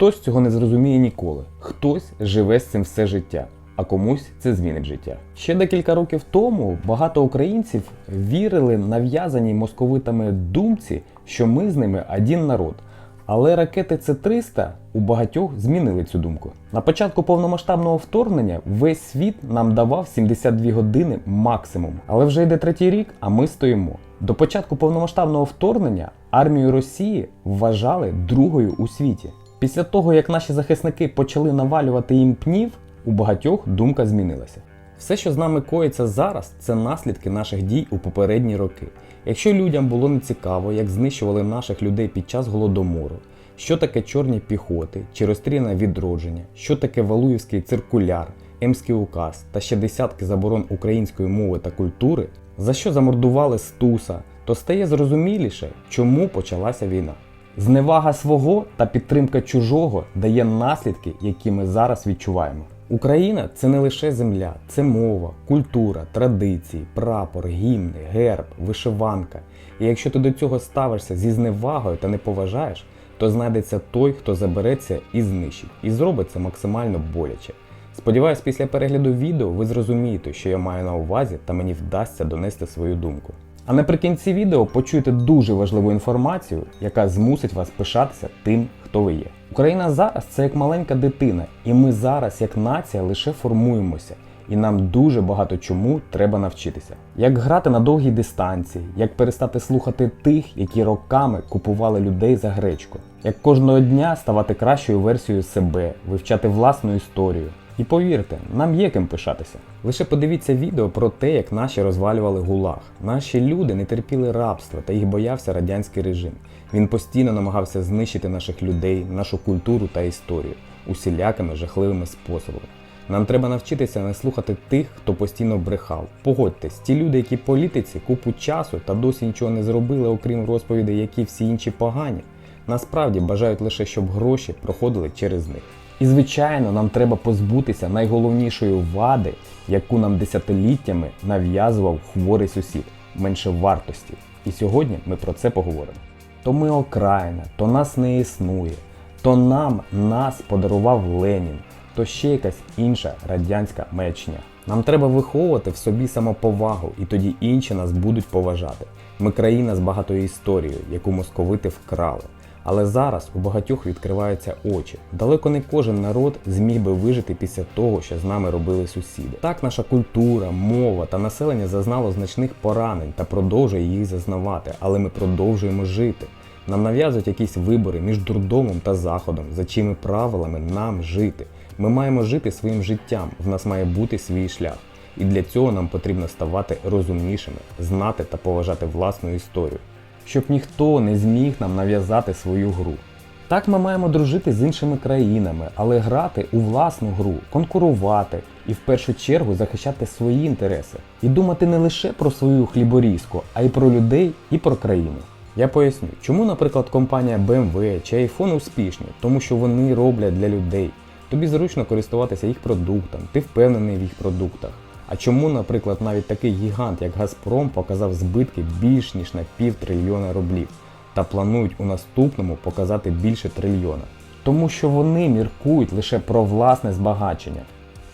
Хтось цього не зрозуміє ніколи, хтось живе з цим все життя, а комусь це змінить життя. Ще декілька років тому багато українців вірили нав'язаній московитами думці, що ми з ними один народ. Але ракети С-300 у багатьох змінили цю думку. На початку повномасштабного вторгнення весь світ нам давав 72 години максимум. Але вже йде третій рік, а ми стоїмо. До початку повномасштабного вторгнення армію Росії вважали другою у світі. Після того, як наші захисники почали навалювати їм пнів, у багатьох думка змінилася. Все, що з нами коїться зараз, це наслідки наших дій у попередні роки. Якщо людям було не цікаво, як знищували наших людей під час голодомору, що таке чорні піхоти чи розстріляне відродження, що таке Валуївський циркуляр, Емський указ та ще десятки заборон української мови та культури, за що замордували Стуса, то стає зрозуміліше, чому почалася війна. Зневага свого та підтримка чужого дає наслідки, які ми зараз відчуваємо. Україна це не лише земля, це мова, культура, традиції, прапор, гімни, герб, вишиванка. І якщо ти до цього ставишся зі зневагою та не поважаєш, то знайдеться той, хто забереться і знищить, і зробить це максимально боляче. Сподіваюсь, після перегляду відео ви зрозумієте, що я маю на увазі, та мені вдасться донести свою думку. А наприкінці відео почуєте дуже важливу інформацію, яка змусить вас пишатися тим, хто ви є. Україна зараз це як маленька дитина, і ми зараз, як нація, лише формуємося. І нам дуже багато чому треба навчитися. Як грати на довгій дистанції, як перестати слухати тих, які роками купували людей за гречку, як кожного дня ставати кращою версією себе, вивчати власну історію. І повірте, нам є ким пишатися. Лише подивіться відео про те, як наші розвалювали гулаг. Наші люди не терпіли рабства та їх боявся радянський режим. Він постійно намагався знищити наших людей, нашу культуру та історію усілякими жахливими способами. Нам треба навчитися не слухати тих, хто постійно брехав. Погодьтесь, ті люди, які політиці купу часу та досі нічого не зробили, окрім розповідей, які всі інші погані, насправді бажають лише, щоб гроші проходили через них. І звичайно, нам треба позбутися найголовнішої вади, яку нам десятиліттями нав'язував хворий сусід менше вартості. І сьогодні ми про це поговоримо. То ми окраїна, то нас не існує, то нам нас подарував Ленін, то ще якась інша радянська маячня. Нам треба виховувати в собі самоповагу, і тоді інші нас будуть поважати. Ми країна з багатою історією, яку московити вкрали. Але зараз у багатьох відкриваються очі. Далеко не кожен народ зміг би вижити після того, що з нами робили сусіди. Так, наша культура, мова та населення зазнало значних поранень та продовжує їх зазнавати, але ми продовжуємо жити. Нам нав'язують якісь вибори між дурдомом та заходом, за чими правилами нам жити. Ми маємо жити своїм життям, в нас має бути свій шлях. І для цього нам потрібно ставати розумнішими, знати та поважати власну історію, щоб ніхто не зміг нам нав'язати свою гру. Так ми маємо дружити з іншими країнами, але грати у власну гру, конкурувати і в першу чергу захищати свої інтереси. І думати не лише про свою хліборізку, а й про людей і про країну. Я поясню, чому, наприклад, компанія BMW чи iPhone успішні, тому що вони роблять для людей. Тобі зручно користуватися їх продуктом, ти впевнений в їх продуктах. А чому, наприклад, навіть такий гігант, як Газпром, показав збитки більш ніж на пів трильйона рублів та планують у наступному показати більше трильйона? Тому що вони міркують лише про власне збагачення.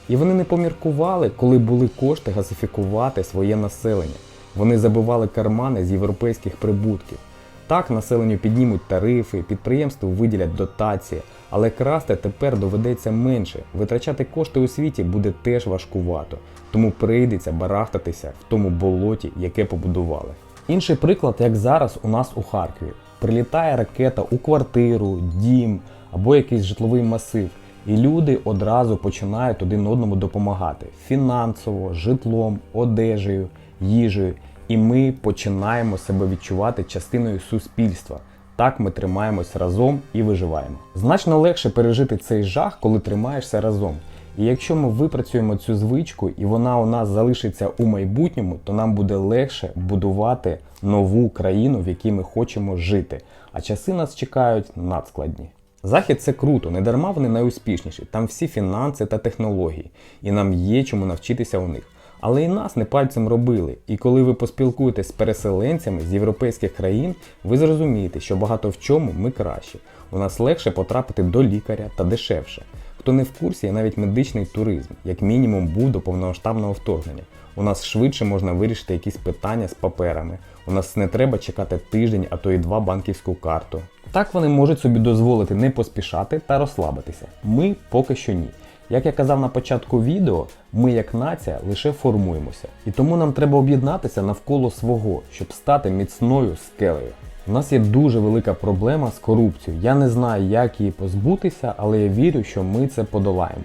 І вони не поміркували, коли були кошти газифікувати своє населення. Вони забивали кармани з європейських прибутків. Так населенню піднімуть тарифи, підприємству виділять дотації, але красти тепер доведеться менше. Витрачати кошти у світі буде теж важкувато, тому прийдеться барахтатися в тому болоті, яке побудували. Інший приклад, як зараз у нас у Харкові. Прилітає ракета у квартиру, дім або якийсь житловий масив, і люди одразу починають один одному допомагати фінансово, житлом, одежею, їжею. І ми починаємо себе відчувати частиною суспільства. Так ми тримаємось разом і виживаємо. Значно легше пережити цей жах, коли тримаєшся разом. І якщо ми випрацюємо цю звичку і вона у нас залишиться у майбутньому, то нам буде легше будувати нову країну, в якій ми хочемо жити. А часи нас чекають надскладні. Захід це круто, не дарма вони найуспішніші. Там всі фінанси та технології, і нам є чому навчитися у них. Але і нас не пальцем робили. І коли ви поспілкуєтесь з переселенцями з європейських країн, ви зрозумієте, що багато в чому ми кращі. У нас легше потрапити до лікаря та дешевше. Хто не в курсі, є навіть медичний туризм, як мінімум був до повномасштабного вторгнення. У нас швидше можна вирішити якісь питання з паперами. У нас не треба чекати тиждень, а то і два банківську карту. Так вони можуть собі дозволити не поспішати та розслабитися. Ми поки що ні. Як я казав на початку відео, ми як нація лише формуємося. І тому нам треба об'єднатися навколо свого, щоб стати міцною скелею. У нас є дуже велика проблема з корупцією. Я не знаю, як її позбутися, але я вірю, що ми це подолаємо.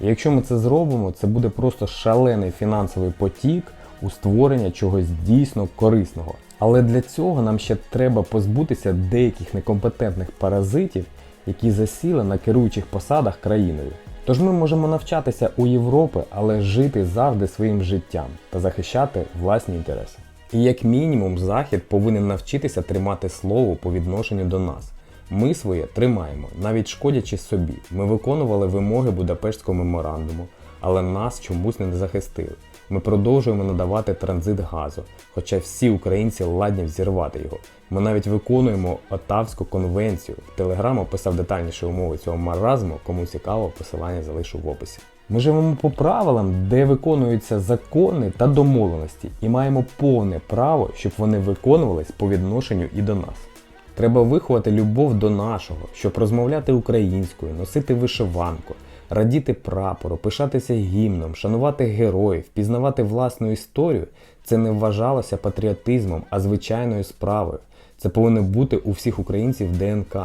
І якщо ми це зробимо, це буде просто шалений фінансовий потік у створення чогось дійсно корисного. Але для цього нам ще треба позбутися деяких некомпетентних паразитів, які засіли на керуючих посадах країною. Тож ми можемо навчатися у Європи, але жити завжди своїм життям та захищати власні інтереси. І як мінімум Захід повинен навчитися тримати слово по відношенню до нас. Ми своє тримаємо, навіть шкодячи собі. Ми виконували вимоги Будапештського меморандуму, але нас чомусь не захистили. Ми продовжуємо надавати транзит газу, хоча всі українці ладні взірвати його. Ми навіть виконуємо Отавську конвенцію. В Телеграм описав детальніші умови цього маразму, кому цікаво, посилання залишу в описі. Ми живемо по правилам, де виконуються закони та домовленості, і маємо повне право, щоб вони виконувались по відношенню і до нас. Треба виховати любов до нашого, щоб розмовляти українською, носити вишиванку, радіти прапору, пишатися гімном, шанувати героїв, пізнавати власну історію. Це не вважалося патріотизмом, а звичайною справою. Це повинно бути у всіх українців ДНК.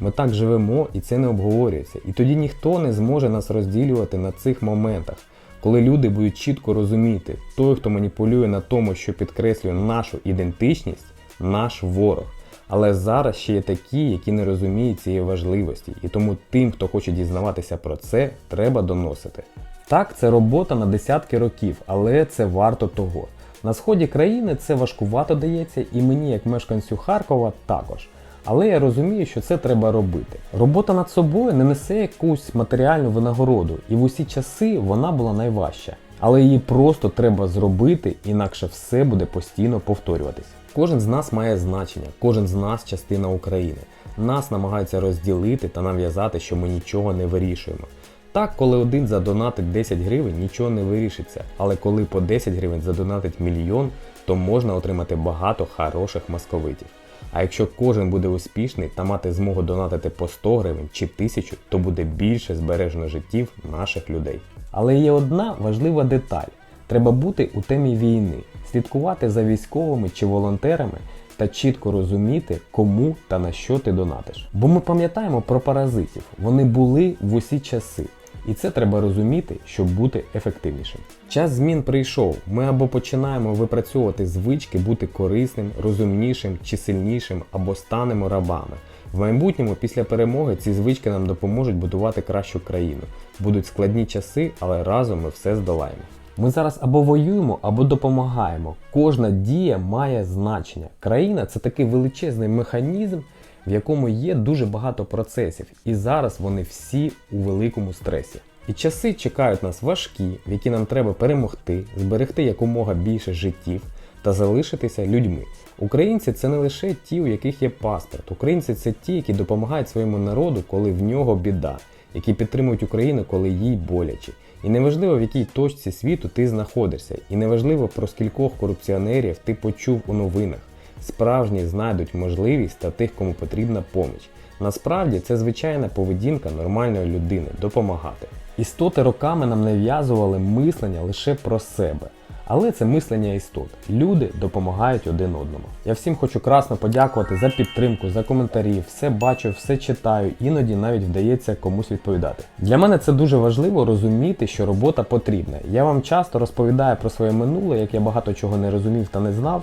Ми так живемо і це не обговорюється. І тоді ніхто не зможе нас розділювати на цих моментах, коли люди будуть чітко розуміти, той, хто маніпулює на тому, що підкреслює нашу ідентичність, наш ворог. Але зараз ще є такі, які не розуміють цієї важливості, і тому тим, хто хоче дізнаватися про це, треба доносити. Так, це робота на десятки років, але це варто того. На сході країни це важкувато дається, і мені, як мешканцю Харкова, також. Але я розумію, що це треба робити. Робота над собою не несе якусь матеріальну винагороду, і в усі часи вона була найважча. Але її просто треба зробити, інакше все буде постійно повторюватись. Кожен з нас має значення, кожен з нас частина України. Нас намагаються розділити та нав'язати, що ми нічого не вирішуємо. Так, коли один задонатить 10 гривень, нічого не вирішиться, але коли по 10 гривень задонатить мільйон, то можна отримати багато хороших московитів. А якщо кожен буде успішний та мати змогу донатити по 100 гривень чи 1000, то буде більше збережено життів наших людей. Але є одна важлива деталь: треба бути у темі війни, слідкувати за військовими чи волонтерами та чітко розуміти, кому та на що ти донатиш. Бо ми пам'ятаємо про паразитів, вони були в усі часи. І це треба розуміти, щоб бути ефективнішим. Час змін прийшов. Ми або починаємо випрацьовувати звички бути корисним, розумнішим чи сильнішим, або станемо рабами. В майбутньому, після перемоги, ці звички нам допоможуть будувати кращу країну. Будуть складні часи, але разом ми все здолаємо. Ми зараз або воюємо, або допомагаємо. Кожна дія має значення. Країна це такий величезний механізм, в якому є дуже багато процесів, і зараз вони всі у великому стресі. І часи чекають нас важкі, в які нам треба перемогти, зберегти якомога більше життів та залишитися людьми. Українці це не лише ті, у яких є паспорт. Українці це ті, які допомагають своєму народу, коли в нього біда, які підтримують Україну, коли їй боляче. І неважливо, в якій точці світу ти знаходишся, і неважливо про скількох корупціонерів ти почув у новинах. Справжні знайдуть можливість та тих, кому потрібна поміч. Насправді це звичайна поведінка нормальної людини допомагати. Істоти роками нам нав'язували мислення лише про себе. Але це мислення істот. Люди допомагають один одному. Я всім хочу красно подякувати за підтримку, за коментарі, все бачу, все читаю, іноді навіть вдається комусь відповідати. Для мене це дуже важливо розуміти, що робота потрібна. Я вам часто розповідаю про своє минуле, як я багато чого не розумів та не знав.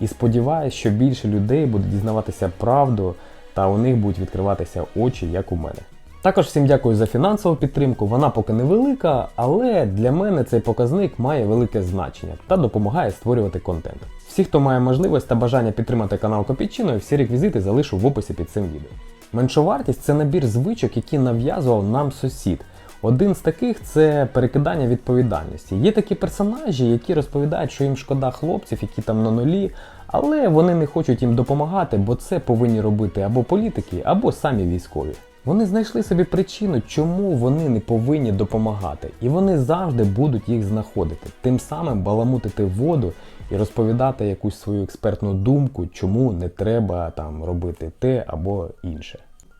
І сподіваюся, що більше людей буде дізнаватися правду та у них будуть відкриватися очі, як у мене. Також всім дякую за фінансову підтримку. Вона поки невелика, але для мене цей показник має велике значення та допомагає створювати контент. Всі, хто має можливість та бажання підтримати канал Копійчиною, всі реквізити залишу в описі під цим відео. Меншовартість це набір звичок, які нав'язував нам сусід. Один з таких це перекидання відповідальності. Є такі персонажі, які розповідають, що їм шкода хлопців, які там на нулі, але вони не хочуть їм допомагати, бо це повинні робити або політики, або самі військові. Вони знайшли собі причину, чому вони не повинні допомагати, і вони завжди будуть їх знаходити, тим самим баламутити воду і розповідати якусь свою експертну думку, чому не треба там робити те або інше.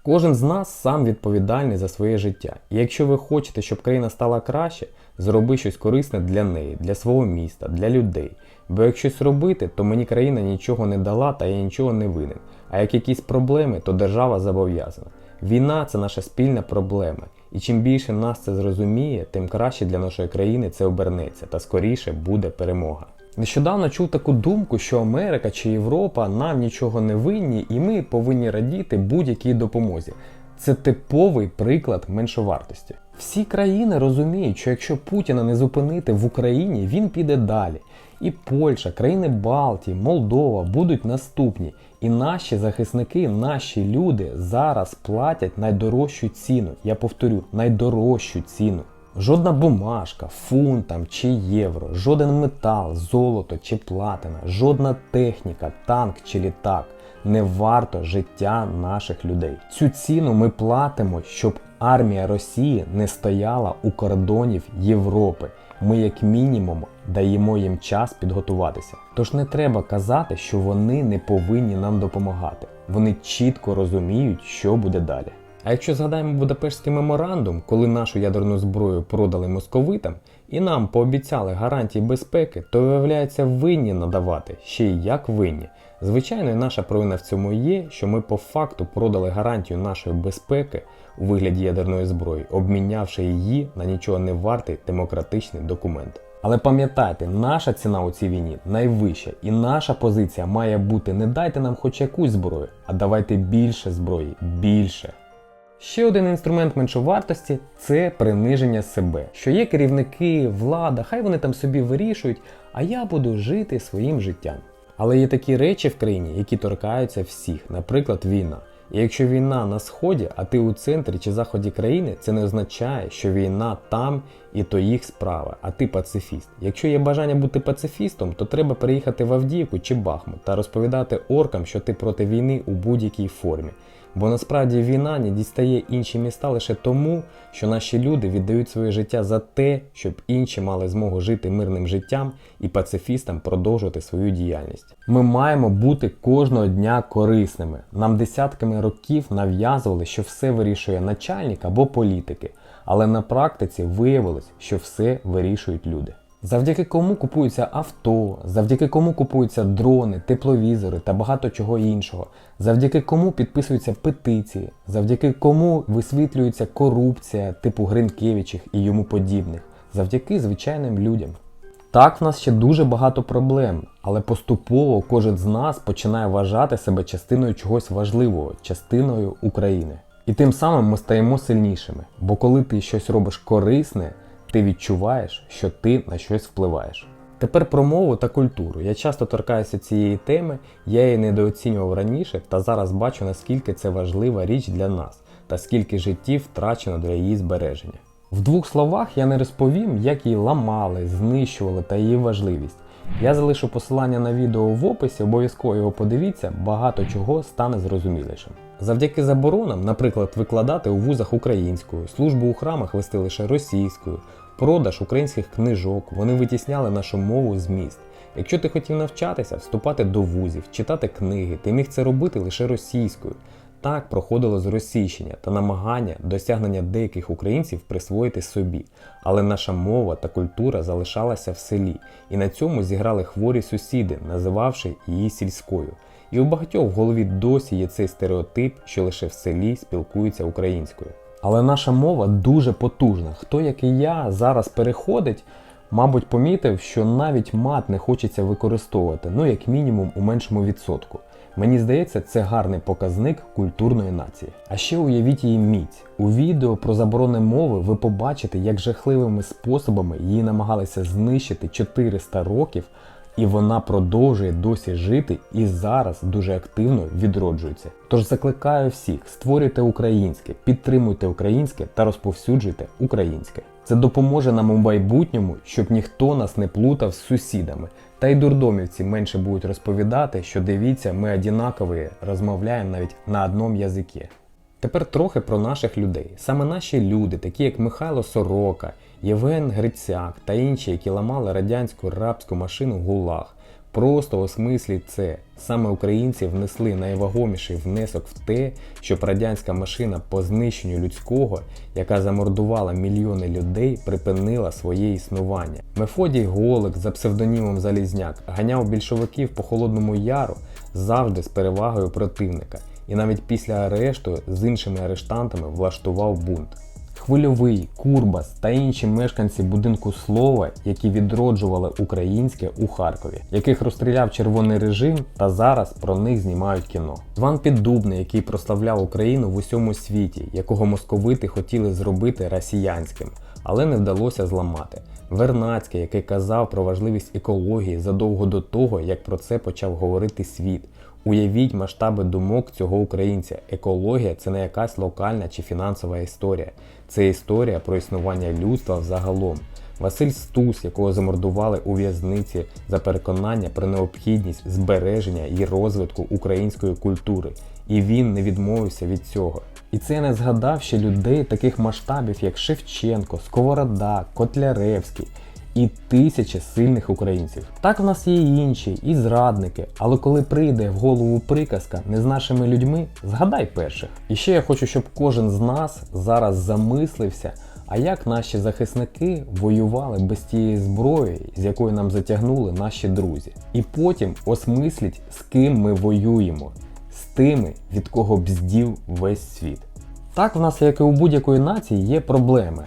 Кожен з нас сам відповідальний за своє життя. І якщо ви хочете, щоб країна стала краще, зроби щось корисне для неї, для свого міста, для людей. Бо як щось робити, то мені країна нічого не дала та я нічого не винен. А як якісь проблеми, то держава зобов'язана. Війна це наша спільна проблема. І чим більше нас це зрозуміє, тим краще для нашої країни це обернеться та скоріше буде перемога. Нещодавно чув таку думку, що Америка чи Європа нам нічого не винні, і ми повинні радіти будь-якій допомозі. Це типовий приклад меншовартості. Всі країни розуміють, що якщо Путіна не зупинити в Україні, він піде далі. І Польща, країни Балтії, Молдова будуть наступні. І наші захисники, наші люди зараз платять найдорожчу ціну. Я повторю, найдорожчу ціну. Жодна бумажка, фунт там чи євро, жоден метал, золото чи платина, жодна техніка, танк чи літак не варто життя наших людей. Цю ціну ми платимо, щоб армія Росії не стояла у кордонів Європи. Ми, як мінімум, даємо їм час підготуватися. Тож не треба казати, що вони не повинні нам допомагати. Вони чітко розуміють, що буде далі. А якщо згадаємо Будапештський меморандум, коли нашу ядерну зброю продали московитам і нам пообіцяли гарантії безпеки, то виявляється винні надавати ще й як винні. Звичайно, наша провина в цьому є, що ми по факту продали гарантію нашої безпеки у вигляді ядерної зброї, обмінявши її на нічого не вартий демократичний документ. Але пам'ятайте, наша ціна у цій війні найвища, і наша позиція має бути не дайте нам хоч якусь зброю, а давайте більше зброї, більше. Ще один інструмент меншовартості це приниження себе. Що є керівники, влада, хай вони там собі вирішують, а я буду жити своїм життям. Але є такі речі в країні, які торкаються всіх, наприклад, війна. І якщо війна на сході, а ти у центрі чи заході країни, це не означає, що війна там і то їх справа, а ти пацифіст. Якщо є бажання бути пацифістом, то треба переїхати в Авдіївку чи Бахмут та розповідати оркам, що ти проти війни у будь-якій формі. Бо насправді війна не дістає інші міста лише тому, що наші люди віддають своє життя за те, щоб інші мали змогу жити мирним життям і пацифістам продовжувати свою діяльність. Ми маємо бути кожного дня корисними. Нам десятками років нав'язували, що все вирішує начальник або політики, але на практиці виявилось, що все вирішують люди. Завдяки кому купуються авто, завдяки кому купуються дрони, тепловізори та багато чого іншого, завдяки кому підписуються петиції, завдяки кому висвітлюється корупція типу Гринкевичів і йому подібних, завдяки звичайним людям. Так, в нас ще дуже багато проблем, але поступово кожен з нас починає вважати себе частиною чогось важливого, частиною України. І тим самим ми стаємо сильнішими. Бо коли ти щось робиш корисне, ти відчуваєш, що ти на щось впливаєш. Тепер про мову та культуру. Я часто торкаюся цієї теми, я її недооцінював раніше, та зараз бачу, наскільки це важлива річ для нас та скільки життів втрачено для її збереження. В двох словах я не розповім, як її ламали, знищували та її важливість. Я залишу посилання на відео в описі, обов'язково його подивіться, багато чого стане зрозумілішим. Завдяки заборонам, наприклад, викладати у вузах українською, службу у храмах вести лише російською, продаж українських книжок, вони витісняли нашу мову з міст. Якщо ти хотів навчатися, вступати до вузів, читати книги, ти міг це робити лише російською. Так проходило зросійщення та намагання досягнення деяких українців присвоїти собі, але наша мова та культура залишалася в селі, і на цьому зіграли хворі сусіди, називавши її сільською. І у багатьох в голові досі є цей стереотип, що лише в селі спілкуються українською. Але наша мова дуже потужна. Хто, як і я, зараз переходить, мабуть, помітив, що навіть мат не хочеться використовувати, ну як мінімум у меншому відсотку. Мені здається, це гарний показник культурної нації. А ще уявіть її міць. У відео про заборони мови ви побачите, як жахливими способами її намагалися знищити 400 років І вона продовжує досі жити і зараз дуже активно відроджується. Тож закликаю всіх, створюйте українське, підтримуйте українське та розповсюджуйте українське. Це допоможе нам у майбутньому, щоб ніхто нас не плутав з сусідами. Та й дурдомівці менше будуть розповідати, що дивіться, ми однакові, розмовляємо навіть на одному язикі. Тепер трохи про наших людей. Саме наші люди, такі як Михайло Сорока, Євген Грицяк та інші, які ламали радянську рабську машину ГУЛАГ. Просто осмисліть це. Саме українці внесли найвагоміший внесок в те, щоб радянська машина по знищенню людського, яка замордувала мільйони людей, припинила своє існування. Мефодій Голик за псевдонімом Залізняк ганяв більшовиків по холодному яру завжди з перевагою противника і навіть після арешту з іншими арештантами влаштував бунт. Хвильовий, Курбас та інші мешканці будинку слова, які відроджували українське у Харкові, яких розстріляв червоний режим, та зараз про них знімають кіно. Іван Піддубний, який прославляв Україну в усьому світі, якого московити хотіли зробити росіянським, але не вдалося зламати. Вернацький, який казав про важливість екології задовго до того, як про це почав говорити світ. Уявіть масштаби думок цього українця. Екологія це не якась локальна чи фінансова історія. Це історія про існування людства взагалом. Василь Стус, якого замордували у в'язниці за переконання про необхідність збереження і розвитку української культури. І він не відмовився від цього. І це не згадав ще людей таких масштабів, як Шевченко, Сковорода, Котляревський і тисячі сильних українців. Так в нас є і інші, і зрадники. Але коли прийде в голову приказка не з нашими людьми, згадай перших. І ще я хочу, щоб кожен з нас зараз замислився. А як наші захисники воювали без тієї зброї, з якої нам затягнули наші друзі? І потім осмисліть, з ким ми воюємо, з тими, від кого бздів весь світ. Так, в нас, як і у будь-якої нації, є проблеми.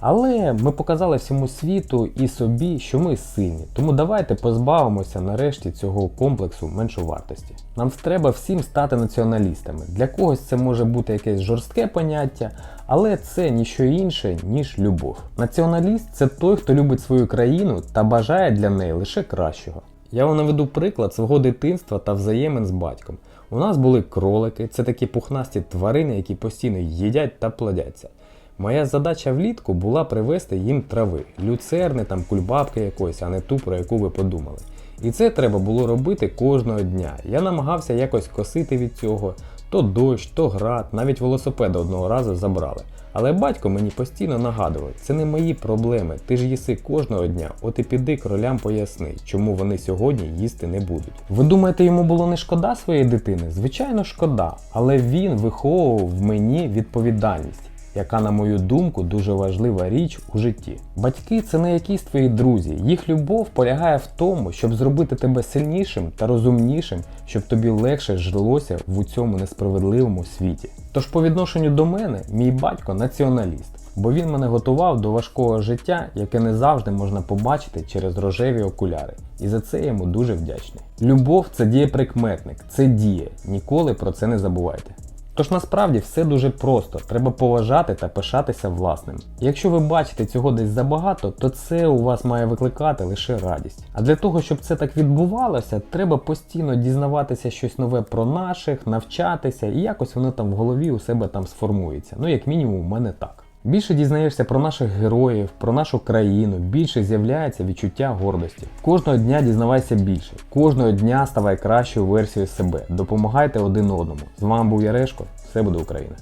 Але ми показали всьому світу і собі, що ми сильні. Тому давайте позбавимося нарешті цього комплексу меншовартості. Нам треба всім стати націоналістами. Для когось це може бути якесь жорстке поняття, але це ніщо інше, ніж любов. Націоналіст це той, хто любить свою країну та бажає для неї лише кращого. Я вам наведу приклад свого дитинства та взаємин з батьком. У нас були кролики, це такі пухнасті тварини, які постійно їдять та плодяться. Моя задача влітку була привезти їм трави, люцерни, там кульбабки якоїсь, а не ту, про яку ви подумали. І це треба було робити кожного дня. Я намагався якось косити від цього, то дощ, то град, навіть велосипеда одного разу забрали. Але батько мені постійно нагадував, це не мої проблеми, ти ж їси кожного дня, от і піди кролям поясни, чому вони сьогодні їсти не будуть. Ви думаєте, йому було не шкода своєї дитини? Звичайно, шкода, але він виховував в мені відповідальність яка, на мою думку, дуже важлива річ у житті. Батьки це не якісь твої друзі. Їх любов полягає в тому, щоб зробити тебе сильнішим та розумнішим, щоб тобі легше жилося в цьому несправедливому світі. Тож, по відношенню до мене, мій батько націоналіст. Бо він мене готував до важкого життя, яке не завжди можна побачити через рожеві окуляри. І за це я йому дуже вдячний. Любов це дієприкметник, це діє. Ніколи про це не забувайте. Тож насправді все дуже просто, треба поважати та пишатися власним. Якщо ви бачите цього десь забагато, то це у вас має викликати лише радість. А для того, щоб це так відбувалося, треба постійно дізнаватися щось нове про наших, навчатися, і якось воно там в голові у себе там сформується. Ну, як мінімум, у мене так. Більше дізнаєшся про наших героїв, про нашу країну, більше з'являється відчуття гордості. Кожного дня дізнавайся більше, кожного дня ставай кращою версією себе. Допомагайте один одному. З вами був Ярешко, все буде Україна.